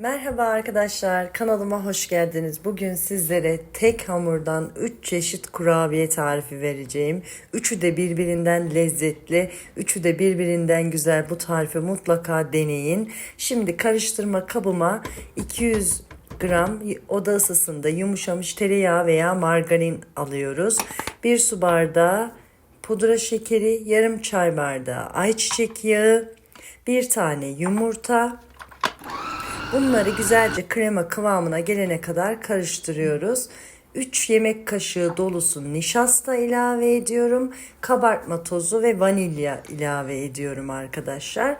Merhaba arkadaşlar, kanalıma hoş geldiniz. Bugün sizlere tek hamurdan 3 çeşit kurabiye tarifi vereceğim. Üçü de birbirinden lezzetli, üçü de birbirinden güzel. Bu tarifi mutlaka deneyin. Şimdi karıştırma kabıma 200 gram oda ısısında yumuşamış tereyağı veya margarin alıyoruz. 1 su bardağı pudra şekeri, yarım çay bardağı ayçiçek yağı, bir tane yumurta, Bunları güzelce krema kıvamına gelene kadar karıştırıyoruz. 3 yemek kaşığı dolusu nişasta ilave ediyorum. Kabartma tozu ve vanilya ilave ediyorum arkadaşlar.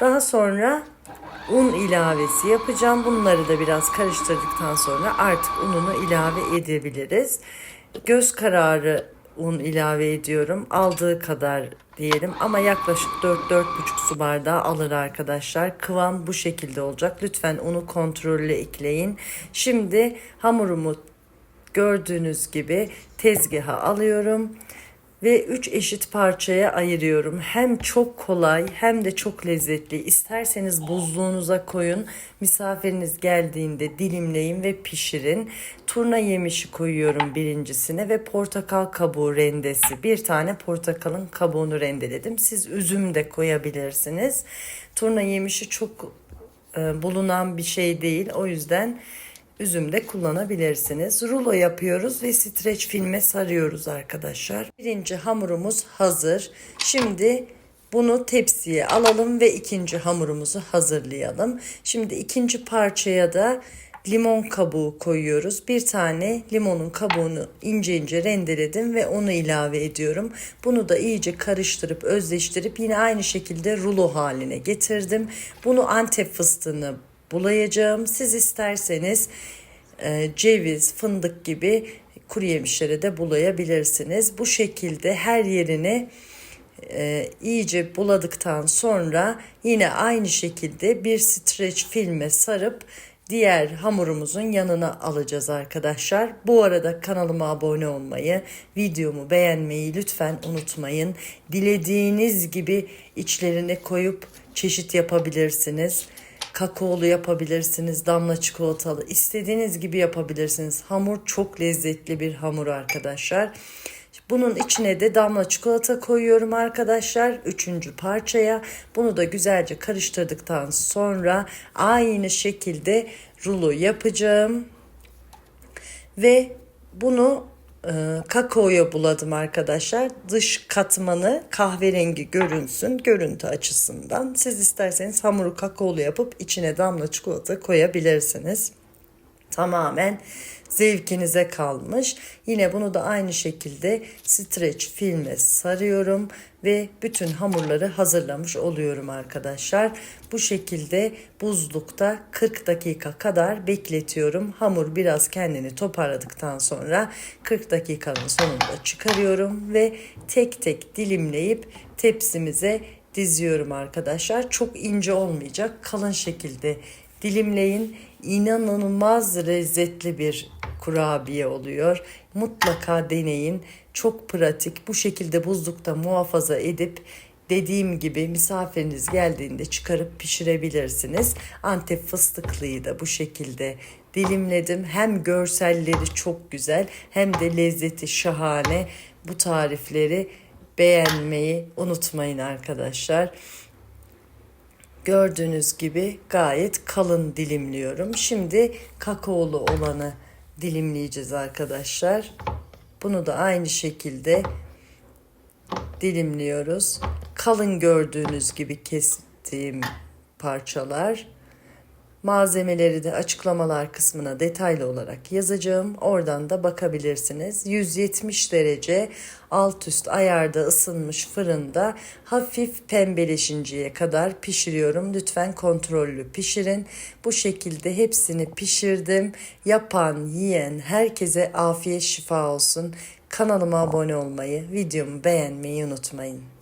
Daha sonra un ilavesi yapacağım. Bunları da biraz karıştırdıktan sonra artık ununu ilave edebiliriz. Göz kararı un ilave ediyorum. Aldığı kadar diyelim ama yaklaşık 4-4,5 su bardağı alır arkadaşlar. Kıvam bu şekilde olacak. Lütfen unu kontrollü ekleyin. Şimdi hamurumu gördüğünüz gibi tezgaha alıyorum ve 3 eşit parçaya ayırıyorum. Hem çok kolay hem de çok lezzetli. İsterseniz buzluğunuza koyun. Misafiriniz geldiğinde dilimleyin ve pişirin. Turna yemişi koyuyorum birincisine ve portakal kabuğu rendesi. Bir tane portakalın kabuğunu rendeledim. Siz üzüm de koyabilirsiniz. Turna yemişi çok e, bulunan bir şey değil. O yüzden üzüm de kullanabilirsiniz. Rulo yapıyoruz ve streç filme sarıyoruz arkadaşlar. Birinci hamurumuz hazır. Şimdi bunu tepsiye alalım ve ikinci hamurumuzu hazırlayalım. Şimdi ikinci parçaya da limon kabuğu koyuyoruz. Bir tane limonun kabuğunu ince ince rendeledim ve onu ilave ediyorum. Bunu da iyice karıştırıp özleştirip yine aynı şekilde rulo haline getirdim. Bunu antep fıstığını bulayacağım. Siz isterseniz e, ceviz, fındık gibi kuru yemişleri de bulayabilirsiniz. Bu şekilde her yerini e, iyice buladıktan sonra yine aynı şekilde bir streç filme sarıp diğer hamurumuzun yanına alacağız arkadaşlar. Bu arada kanalıma abone olmayı, videomu beğenmeyi lütfen unutmayın. Dilediğiniz gibi içlerine koyup çeşit yapabilirsiniz kakaolu yapabilirsiniz, damla çikolatalı, istediğiniz gibi yapabilirsiniz. Hamur çok lezzetli bir hamur arkadaşlar. Bunun içine de damla çikolata koyuyorum arkadaşlar. Üçüncü parçaya. Bunu da güzelce karıştırdıktan sonra aynı şekilde rulo yapacağım. Ve bunu kakaoya buladım arkadaşlar. Dış katmanı kahverengi görünsün görüntü açısından. Siz isterseniz hamuru kakaolu yapıp içine damla çikolata koyabilirsiniz. Tamamen zevkinize kalmış. Yine bunu da aynı şekilde streç filme sarıyorum ve bütün hamurları hazırlamış oluyorum arkadaşlar. Bu şekilde buzlukta 40 dakika kadar bekletiyorum. Hamur biraz kendini toparladıktan sonra 40 dakikanın sonunda çıkarıyorum ve tek tek dilimleyip tepsimize diziyorum arkadaşlar. Çok ince olmayacak. Kalın şekilde dilimleyin. İnanılmaz lezzetli bir kurabiye oluyor. Mutlaka deneyin. Çok pratik. Bu şekilde buzlukta muhafaza edip dediğim gibi misafiriniz geldiğinde çıkarıp pişirebilirsiniz. Antep fıstıklıyı da bu şekilde dilimledim. Hem görselleri çok güzel hem de lezzeti şahane. Bu tarifleri beğenmeyi unutmayın arkadaşlar. Gördüğünüz gibi gayet kalın dilimliyorum. Şimdi kakaolu olanı dilimleyeceğiz arkadaşlar. Bunu da aynı şekilde dilimliyoruz. Kalın gördüğünüz gibi kestiğim parçalar. Malzemeleri de açıklamalar kısmına detaylı olarak yazacağım. Oradan da bakabilirsiniz. 170 derece alt üst ayarda ısınmış fırında hafif pembeleşinceye kadar pişiriyorum. Lütfen kontrollü pişirin. Bu şekilde hepsini pişirdim. Yapan, yiyen herkese afiyet şifa olsun. Kanalıma abone olmayı, videomu beğenmeyi unutmayın.